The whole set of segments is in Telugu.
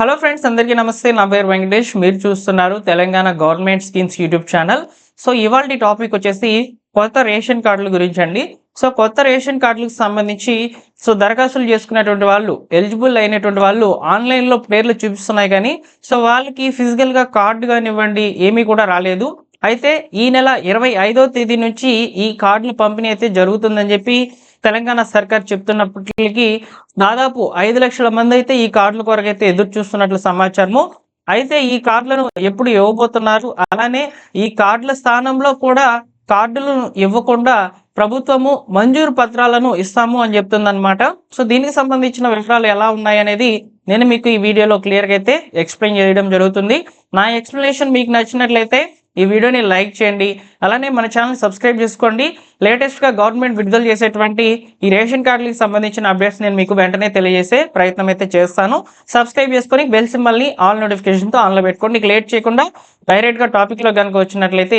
హలో ఫ్రెండ్స్ అందరికీ నమస్తే. నా పేరు వెంకటేష్. మీరు చూస్తున్నారు Telangana government schemes YouTube channel. So ఇవాళ టాపిక్ వచ్చేసి కొత్త రేషన్ కార్డుల గురించి అండి సో కొత్త రేషన్ కార్డులకు సంబంధించి సో దరఖాస్తులు చేసుకునేటువంటి వాళ్ళు ఎలిజిబుల్ అయినటువంటి వాళ్ళు ఆన్లైన్లో పేర్లు చూపిస్తున్నాయి కానీ సో వాళ్ళకి ఫిజికల్గా కార్డు కానివ్వండి ఏమీ కూడా రాలేదు. అయితే ఈ నెల ఇరవై ఐదో తేదీ నుంచి ఈ కార్డుల పంపిణీ అయితే జరుగుతుందని చెప్పి తెలంగాణ సర్కార్ చెప్తున్నప్పటికీ దాదాపు ఐదు లక్షల మంది అయితే ఈ కార్డుల కొరకైతే ఎదురు చూస్తున్నట్లు సమాచారము. అయితే ఈ కార్డులను ఎప్పుడు ఇవ్వబోతున్నారు? అలానే ఈ కార్డుల స్థానంలో కూడా కార్డులను ఇవ్వకుండా ప్రభుత్వము మంజూరు పత్రాలను ఇస్తాము అని చెప్తుందనమాట సో దీనికి సంబంధించిన వివరాలు ఎలా ఉన్నాయి అనేది నేను మీకు ఈ వీడియోలో క్లియర్గా అయితే ఎక్స్ప్లెయిన్ చేయడం జరుగుతుంది. నా ఎక్స్ప్లెనేషన్ మీకు నచ్చినట్లయితే ఈ వీడియోని లైక్ చేయండి. అలానే మన ఛానల్ సబ్స్క్రైబ్ చేసుకోండి. లేటెస్ట్గా గవర్నమెంట్ విడుదల చేసేటువంటి ఈ రేషన్ కార్డులకు సంబంధించిన అప్డేట్స్ నేను మీకు వెంటనే తెలియజేసే ప్రయత్నం అయితే చేస్తాను. సబ్స్క్రైబ్ చేసుకొని బెల్ సింబల్ని ఆల్ నోటిఫికేషన్తో ఆన్లో పెట్టుకోండి. లేట్ చేయకుండా డైరెక్ట్గా టాపిక్లో కనుక వచ్చినట్లయితే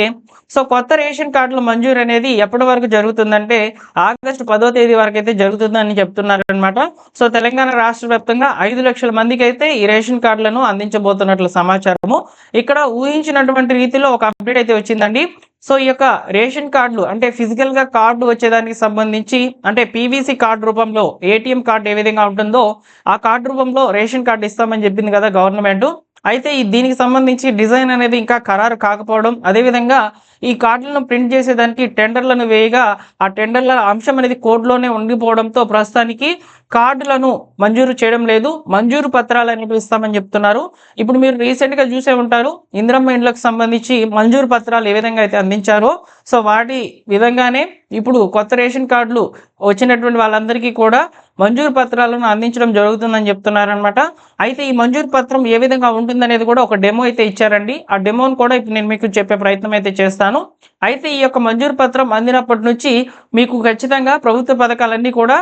సో కొత్త రేషన్ కార్డుల మంజూరు అనేది ఎప్పటి వరకు జరుగుతుందంటే ఆగస్టు పదో తేదీ వరకు అయితే జరుగుతుందని చెప్తున్నారు అనమాట సో తెలంగాణ రాష్ట్ర వ్యాప్తంగా ఐదు లక్షల మందికి అయితే ఈ రేషన్ కార్డులను అందించబోతున్నట్లు సమాచారము. ఇక్కడ ఊహించినటువంటి రీతిలో ఒక అప్డేట్ అయితే వచ్చిందండి. సో ఈ యొక్క రేషన్ కార్డులు అంటే ఫిజికల్గా కార్డు వచ్చేదానికి సంబంధించి అంటే పీవీసీ కార్డు రూపంలో ఏటీఎం కార్డు ఏ విధంగా ఉంటుందో ఆ కార్డు రూపంలో రేషన్ కార్డు ఇస్తామని చెప్పింది కదా గవర్నమెంట్. అయితే ఈ దీనికి సంబంధించి డిజైన్ అనేది ఇంకా ఖరారు కాకపోవడం అదేవిధంగా ఈ కార్డులను ప్రింట్ చేసేదానికి టెండర్లను వేయగా ఆ టెండర్ల అంశం అనేది కోడ్లోనే ఉండిపోవడంతో ప్రస్తుతానికి కార్డులను మంజూరు చేయడం లేదు. మంజూరు పత్రాలు అనేవి ఇస్తామని చెప్తున్నారు. ఇప్పుడు మీరు రీసెంట్గా చూసే ఉంటారు ఇంద్రమ్మ ఇండ్లకు సంబంధించి మంజూరు పత్రాలు ఏ విధంగా అయితే అందించారో సో వాటి విధంగానే ఇప్పుడు కొత్త రేషన్ కార్డులు వచ్చినటువంటి వాళ్ళందరికీ కూడా మంజూరు పత్రాలను అందించడం జరుగుతుందని చెప్తున్నారనమాట అయితే ఈ మంజూరు పత్రం ఏ విధంగా ఉంటుందనేది కూడా ఒక డెమో అయితే ఇచ్చారండి. ఆ డెమోను కూడా ఇప్పుడు నేను మీకు చెప్పే ప్రయత్నం అయితే చేస్తాను. అయితే ఈ యొక్క మంజూరు పత్రం అందినప్పటి నుంచి మీకు ఖచ్చితంగా ప్రభుత్వ పథకాలన్నీ కూడా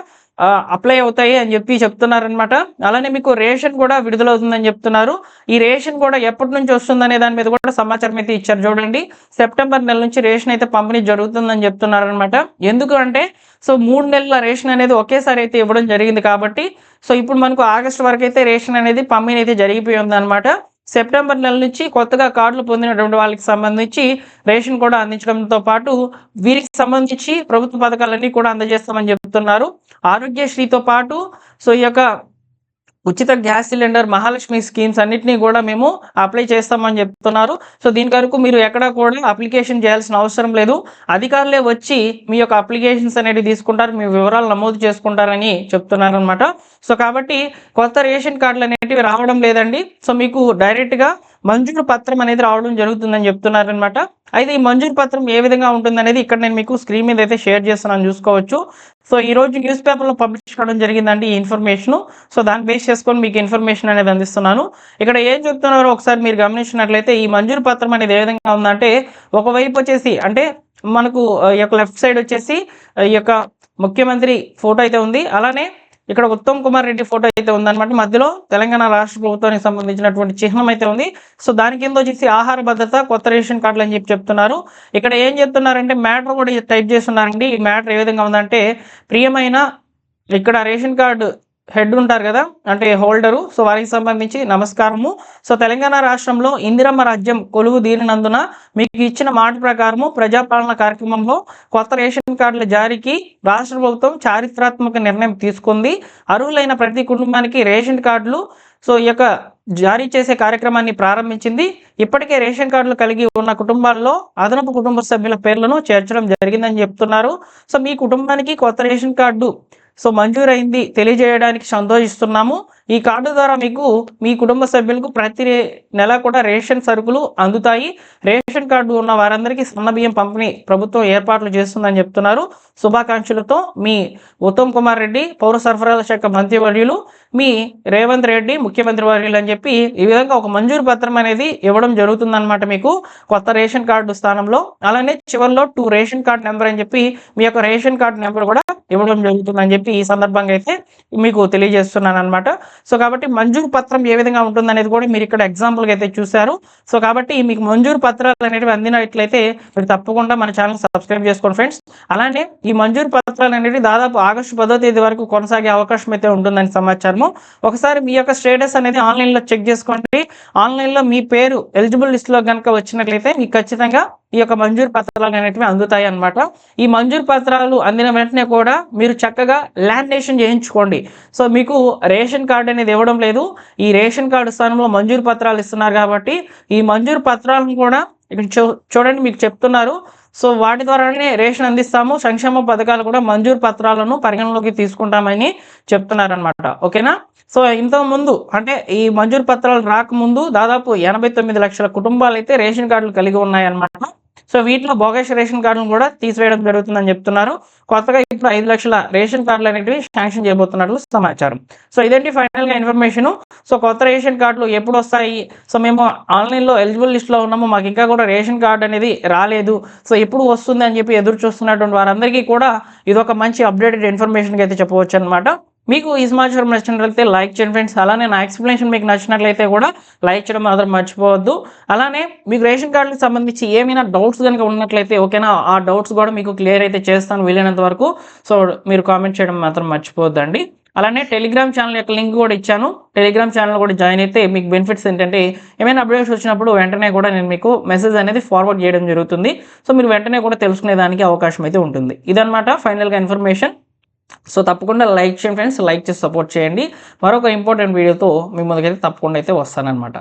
అప్లై అవుతాయి అని చెప్పి చెప్తున్నారనమాట అలానే మీకు రేషన్ కూడా విడుదలవుతుందని చెప్తున్నారు. ఈ రేషన్ కూడా ఎప్పటి నుంచి వస్తుందనే దాని మీద కూడా సమాచారం అయితే ఇచ్చారు చూడండి. సెప్టెంబర్ నెల నుంచి రేషన్ అయితే పంపిణీ జరుగుతుందని చెప్తున్నారనమాట ఎందుకు అంటే సో మూడు నెలల రేషన్ అనేది ఒకేసారి అయితే ఇవ్వడం జరిగింది కాబట్టి సో ఇప్పుడు మనకు ఆగస్ట్ వరకు అయితే రేషన్ అనేది పంపిణీ అయితే జరిగిపోయి ఉందన్నమాట. సెప్టెంబర్ నెల నుంచి కొత్తగా కార్డులు పొందినటువంటి వాళ్ళకి సంబంధించి రేషన్ కూడా అందించడంతో పాటు వీరికి సంబంధించి ప్రభుత్వ పథకాలన్నీ కూడా అందజేస్తామని చెప్తున్నారు. ఆరోగ్యశ్రీతో పాటు సో ఈ యొక్క ఉచిత గ్యాస్ సిలిండర్ మహాలక్ష్మి స్కీమ్స్ అన్నింటినీ కూడా మేము అప్లై చేస్తామని చెప్తున్నారు. సో దీని వరకు మీరు ఎక్కడ కూడా అప్లికేషన్ చేయాల్సిన అవసరం లేదు. అధికారులే వచ్చి మీ యొక్క అప్లికేషన్స్ అనేవి తీసుకుంటారు మీ వివరాలు నమోదు చేసుకుంటారని చెప్తున్నారనమాట సో కాబట్టి కొత్త రేషన్ కార్డులు అనేటివి రావడం లేదండి. సో మీకు డైరెక్ట్గా మంజూరు పత్రం అనేది రావడం జరుగుతుందని చెప్తున్నారనమాట అయితే ఈ మంజూరు పత్రం ఏ విధంగా ఉంటుంది అనేది ఇక్కడ నేను మీకు స్క్రీన్ మీద అయితే షేర్ చేస్తున్నాను చూసుకోవచ్చు. సో ఈ రోజు న్యూస్ పేపర్లో పబ్లిష్ కావడం జరిగిందండి ఈ ఇన్ఫర్మేషన్ సో దాన్ని బేస్ చేసుకొని మీకు ఇన్ఫర్మేషన్ అనేది అందిస్తున్నాను. ఇక్కడ ఏం చెప్తున్నారో ఒకసారి మీరు గమనించినట్లయితే ఈ మంజూరు పత్రం అనేది ఏ విధంగా ఉందంటే ఒకవైపు వచ్చేసి అంటే మనకు ఈ యొక్క లెఫ్ట్ సైడ్ వచ్చేసి ఈ యొక్క ముఖ్యమంత్రి ఫోటో అయితే ఉంది. అలానే ఇక్కడ ఉత్తమ్ కుమార్ రెడ్డి ఫోటో అయితే ఉందన్నమాట. మధ్యలో తెలంగాణ రాష్ట్ర ప్రభుత్వానికి సంబంధించినటువంటి చిహ్నం అయితే ఉంది. సో దాని కింద వచ్చేసి ఆహార భద్రత కొత్త రేషన్ కార్డులు అని చెప్పి చెప్తున్నారు. ఇక్కడ ఏం చెప్తున్నారంటే మ్యాటర్ కూడా టైప్ చేస్తున్నారండి. ఈ మ్యాటర్ ఏ విధంగా ఉందంటే ప్రియమైన ఇక్కడ రేషన్ కార్డు హెడ్ ఉంటారు కదా అంటే హోల్డరు. సో వారికి సంబంధించి నమస్కారము. సో తెలంగాణ రాష్ట్రంలో ఇందిరమ్మ రాజ్యం కొలువు దీనినందున మీకు ఇచ్చిన మాట ప్రకారము ప్రజాపాలన కార్యక్రమంలో కొత్త రేషన్ కార్డుల జారీకి రాష్ట్ర ప్రభుత్వం చారిత్రాత్మక నిర్ణయం తీసుకుంది. అర్హులైన ప్రతి కుటుంబానికి రేషన్ కార్డులు సో ఈ యొక్క జారీ చేసే కార్యక్రమాన్ని ప్రారంభించింది. ఇప్పటికే రేషన్ కార్డులు కలిగి ఉన్న కుటుంబాల్లో అదనపు కుటుంబ సభ్యుల పేర్లను చేర్చడం జరిగిందని చెప్తున్నారు. సో మీ కుటుంబానికి కొత్త రేషన్ కార్డు సో మంజూరైంది. తెలియజేయడానికి సంతోషిస్తున్నాము. ఈ కార్డు ద్వారా మీకు మీ కుటుంబ సభ్యులకు ప్రతి నెల కూడా రేషన్ సరుకులు అందుతాయి. రేషన్ కార్డు ఉన్న వారందరికీ సన్నబియ్యం పంపిణీ ప్రభుత్వం ఏర్పాట్లు చేస్తుందని చెప్తున్నారు. శుభాకాంక్షలతో మీ ఉత్తమ్ కుమార్ రెడ్డి పౌర సరఫరాల శాఖ మంత్రివర్యులు మీ రేవంత్ రెడ్డి ముఖ్యమంత్రి వర్యులు అని చెప్పి ఈ విధంగా ఒక మంజూరు పత్రం అనేది ఇవ్వడం జరుగుతుందన్నమాట మీకు. కొత్త రేషన్ కార్డు స్థానంలో అలానే చివరిలో టూ రేషన్ కార్డు నెంబర్ అని చెప్పి మీ యొక్క రేషన్ కార్డు నెంబర్ కూడా ఇవ్వడం జరుగుతుందని చెప్పి ఈ సందర్భంగా అయితే మీకు తెలియజేస్తున్నాను అనమాట సో కాబట్టి మంజూరు పత్రం ఏ విధంగా ఉంటుందనేది కూడా మీరు ఇక్కడ ఎగ్జాంపుల్గా అయితే చూశారు. సో కాబట్టి మీకు మంజూరు పత్రాలు అనేవి అందినట్లయితే మీరు తప్పకుండా మన ఛానల్ సబ్స్క్రైబ్ చేసుకోండి ఫ్రెండ్స్. అలానే ఈ మంజూరు పత్రాలు అనేవి దాదాపు ఆగస్టు పదో తేదీ వరకు కొనసాగే అవకాశం అయితే ఉంటుందని సమాచారం చేయడము ఒకసారి మీ యొక్క స్టేటస్ అనేది ఆన్లైన్లో చెక్ చేసుకోండి. ఆన్లైన్లో మీ పేరు ఎలిజిబుల్ లిస్ట్లో కనుక వచ్చినట్లయితే మీకు ఖచ్చితంగా ఈ యొక్క మంజూరు పత్రాలు అనేటివి అందుతాయి అన్నమాట. ఈ మంజూరు పత్రాలు అందిన వెంటనే కూడా మీరు చక్కగా ల్యాండేషన్ చేయించుకోండి. సో మీకు రేషన్ కార్డు అనేది ఇవ్వడం లేదు. ఈ రేషన్ కార్డు స్థానంలో మంజూరు పత్రాలు ఇస్తున్నారు కాబట్టి ఈ మంజూరు పత్రాలను కూడా ఇక్కడ చూడండి మీకు చెప్తున్నారు. సో వాటి ద్వారానే రేషన్ అందిస్తాము. సంక్షేమ పథకాలు కూడా మంజూరు పత్రాలను పరిగణలోకి తీసుకుంటామని చెప్తున్నారనమాట ఓకేనా? సో ఇంతకుముందు ముందు అంటే ఈ మంజూరు పత్రాలు రాకముందు దాదాపు ఎనభై తొమ్మిది లక్షల కుటుంబాలు అయితే రేషన్ కార్డులు కలిగి ఉన్నాయన్నమాట. సో వీటిలో బోగేష్ రేషన్ కార్డులను కూడా తీసివేయడం జరుగుతుందని చెప్తున్నారు. కొత్తగా ఇప్పుడు ఐదు లక్షల రేషన్ కార్డులు అనేటివి శాంక్షన్ చేయబోతున్నట్లు సమాచారం. సో ఇదేంటి ఫైనల్గా ఇన్ఫర్మేషన్ సో కొత్త రేషన్ కార్డులు ఎప్పుడు వస్తాయి? సో మేము ఆన్లైన్లో ఎలిజిబుల్ లిస్ట్లో ఉన్నాము. మాకు ఇంకా కూడా రేషన్ కార్డు అనేది రాలేదు. సో ఎప్పుడు వస్తుంది అని చెప్పి ఎదురు చూస్తున్నటువంటి వారందరికీ కూడా ఇది ఒక మంచి అప్డేటెడ్ ఇన్ఫర్మేషన్కి అయితే చెప్పవచ్చు అనమాట మీకు ఈ సమాచారం నచ్చినట్లయితే లైక్ చేయండి ఫ్రెండ్స్ అలానే నా ఎక్స్ప్లెనేషన్ మీకు నచ్చినట్లయితే కూడా లైక్ చేయడం మాత్రం మర్చిపోవద్దు. అలానే మీకు రేషన్ కార్డులకు సంబంధించి ఏమైనా డౌట్స్ కనుక ఉన్నట్లయితే ఓకేనా ఆ డౌట్స్ కూడా మీకు క్లియర్ అయితే చేస్తాను వీలైనంత వరకు. సో మీరు కామెంట్ చేయడం మాత్రం మర్చిపోవద్దండి. అలానే టెలిగ్రామ్ ఛానల్ యొక్క లింక్ కూడా ఇచ్చాను. టెలిగ్రామ్ ఛానల్ కూడా జాయిన్ అయితే మీకు బెనిఫిట్స్ ఏంటంటే ఏమైనా అప్డేట్స్ వచ్చినప్పుడు వెంటనే కూడా నేను మీకు మెసేజ్ అనేది ఫార్వర్డ్ చేయడం జరుగుతుంది. సో మీరు వెంటనే కూడా తెలుసుకునేదానికి అవకాశం అయితే ఉంటుంది. ఇదనమాట ఫైనల్గా ఇన్ఫర్మేషన్ సో తప్పకుండా లైక్ చేయండి ఫ్రెండ్స్ లైక్ చేసి సపోర్ట్ చేయండి. మరొక ఇంపార్టెంట్ వీడియోతో మీ ముందుకైతే తప్పకుండా అయితే వస్తానన్నమాట.